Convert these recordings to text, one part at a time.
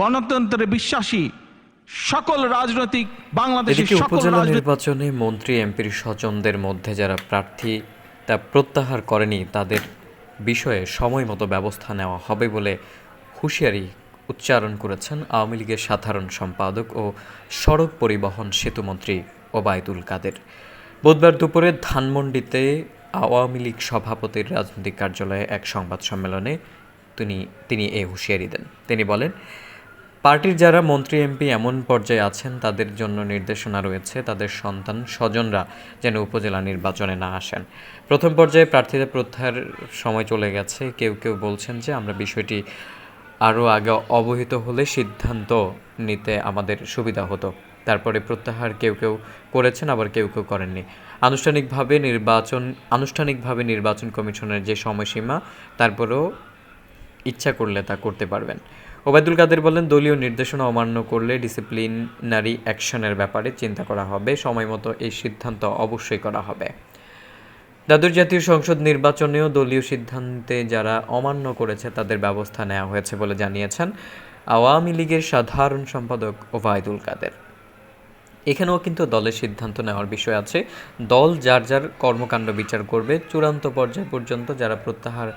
গণতন্ত্রে বিশ্বাসী সকল রাজনৈতিক বাংলাদেশের সকল উপজেলা নির্বাচনে মন্ত্রী এমপির স্বজনদের মধ্যে যারা প্রার্থী তা প্রত্যাহার করেনি তাদের বিষয়ে সময় মতো ব্যবস্থা নেওয়া হবে বলে হুঁশিয়ারি উচ্চারণ করেছেন আওয়ামী লীগের সাধারণ সম্পাদক ও সড়ক পরিবহন সেতুমন্ত্রী ওবায়দুল কাদের। বুধবার দুপুরে ধানমন্ডিতে আওয়ামী লীগ সভাপতির রাজনৈতিক কার্যালয়ে এক সংবাদ সম্মেলনে তিনি তিনি এ হুঁশিয়ারি দেন। তিনি বলেন পার্টির যারা মন্ত্রী, এমপি এমন পর্যায়ে আছেন, তাদের জন্য নির্দেশনা রয়েছে। তাদের সন্তান, স্বজনরা যেন উপজেলা নির্বাচনে না আসেন। প্রথম পর্যায়ে প্রার্থীদের প্রত্যাহার সময় চলে গেছে। কেউ কেউ বলছেন যে, আমরা বিষয়টি আরও আগে অবহিত হলে সিদ্ধান্ত নিতে আমাদের সুবিধা হতো। তারপরে প্রত্যাহার কেউ কেউ করেছেন, আবার কেউ কেউ করেননি। আনুষ্ঠানিকভাবে নির্বাচন আনুষ্ঠানিকভাবে নির্বাচন কমিশনের যে সময়সীমা, তারপরেও ইচ্ছা করলে তা করতে পারবেন। ওবায়দুল কাদের বলেন, দলীয় নির্দেশনা অমান্য করলে ডিসিপ্লিনারি অ্যাকশনের ব্যাপারে চিন্তা করা হবে, সময় মতো এই সিদ্ধান্ত অবশ্যই করা হবে। দাদুর জাতীয় সংসদ নির্বাচনেও দলীয় সিদ্ধান্তে যারা অমান্য করেছে, তাদের ব্যবস্থা নেওয়া হয়েছে বলে জানিয়েছেন আওয়ামী লীগের সাধারণ সম্পাদক ওবায়দুল কাদের। এখানেও কিন্তু দলের সিদ্ধান্ত নেওয়ার বিষয় আছে। দল যার যার কর্মকাণ্ড বিচার করবে, চূড়ান্ত পর্যায় পর্যন্ত যারা প্রত্যাহার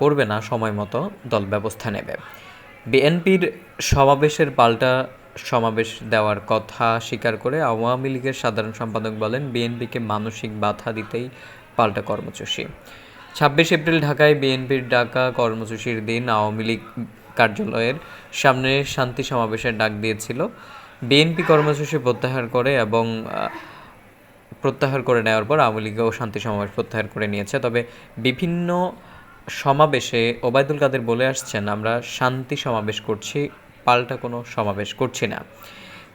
করবে না, সময় মতো দল ব্যবস্থা নেবে। বিএনপির সমাবেশের পাল্টা সমাবেশ দেওয়ার কথা স্বীকার করে আওয়ামী লীগের সাধারণ সম্পাদক বলেন, বিএনপিকে মানসিক বাধা দিতেই পাল্টা কর্মসূচি। ছাব্বিশ এপ্রিল ঢাকায় বিএনপির ডাকা কর্মসূচির দিন আওয়ামী লীগ কার্যালয়ের সামনে শান্তি সমাবেশের ডাক দিয়েছিল। বিএনপি কর্মসূচি প্রত্যাহার করে এবং প্রত্যাহার করে নেওয়ার পর আওয়ামী লীগও শান্তি সমাবেশ প্রত্যাহার করে নিয়েছে। তবে বিভিন্ন সমাবেশে ওবায়দুল কাদের বলে আসছেন, আমরা শান্তি সমাবেশ করছি, পাল্টা কোনো সমাবেশ করছি না।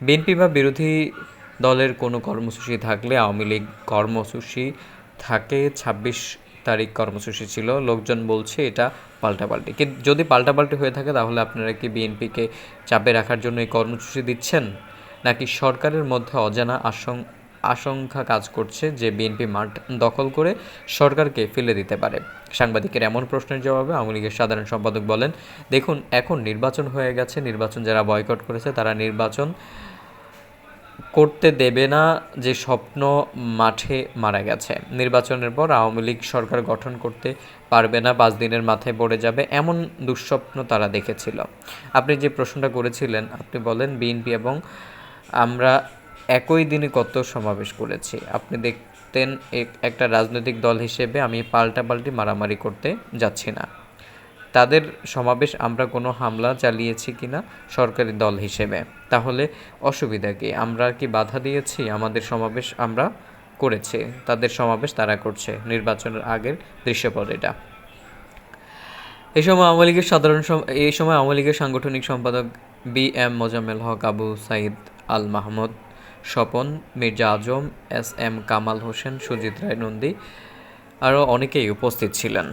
বিএনপি বা বিরোধী দলের কোনো কর্মসূচি থাকলে, আওয়ামী লীগ কর্মসূচি থাকে, ছাব্বিশ তারিখ কর্মসূচি ছিল, লোকজন বলছে এটা পাল্টাপাল্টি। কিন্তু যদি পাল্টাপাল্টি হয়ে থাকে, তাহলে আপনারা কি বিএনপিকে চাপে রাখার জন্য এই কর্মসূচি দিচ্ছেন? নাকি সরকারের মধ্যে অজানা আশং আশঙ্কা কাজ করছে যে বিএনপি মাঠ দখল করে সরকারকে ফেলে দিতে পারে। সাংবাদিকের এমন প্রশ্নের জবাবে আওয়ামী লীগের সাধারণ সম্পাদক বলেন, দেখুন, এখন নির্বাচন হয়ে গেছে, নির্বাচন যারা বয়কট করেছে তারা নির্বাচন করতে দেবে না যে স্বপ্ন মাঠে মারা গেছে। নির্বাচনের পর আওয়ামী লীগ সরকার গঠন করতে পারবে না, পাঁচ দিনের মাথায় পড়ে যাবে এমন দুঃস্বপ্ন তারা দেখেছিল। আপনি যে প্রশ্নটা করেছিলেন, আপনি বলেন বিএনপি এবং আমরা একই দিনে কত সমাবেশ করেছি? আপনি দেখতেন এক- একটা রাজনৈতিক দল হিসেবে আমি পাল্টাপাল্টি মারামারি করতে যাচ্ছি না। তাদের সমাবেশ আমরা কোনো হামলা চালিয়েছি কিনা সরকারি দল হিসেবে? তাহলে অসুবিধা কি? আমরা কি বাধা দিয়েছি? আমাদের সমাবেশ আমরা করেছে। তাদের সমাবেশ তারা করছে। নির্বাচনের আগের দৃশ্যপট এটা। এই সময় আওয়ামী লীগের সাধারণ এই সময় আওয়ামী লীগের সাংগঠনিক সম্পাদক B M Mozammel Haque Abu Sayeed Al Mahmud Swapan Mirza Azam S M Kamal Hossain Sujit Roy Nandi আরও অনেকেই উপস্থিত ছিলেন।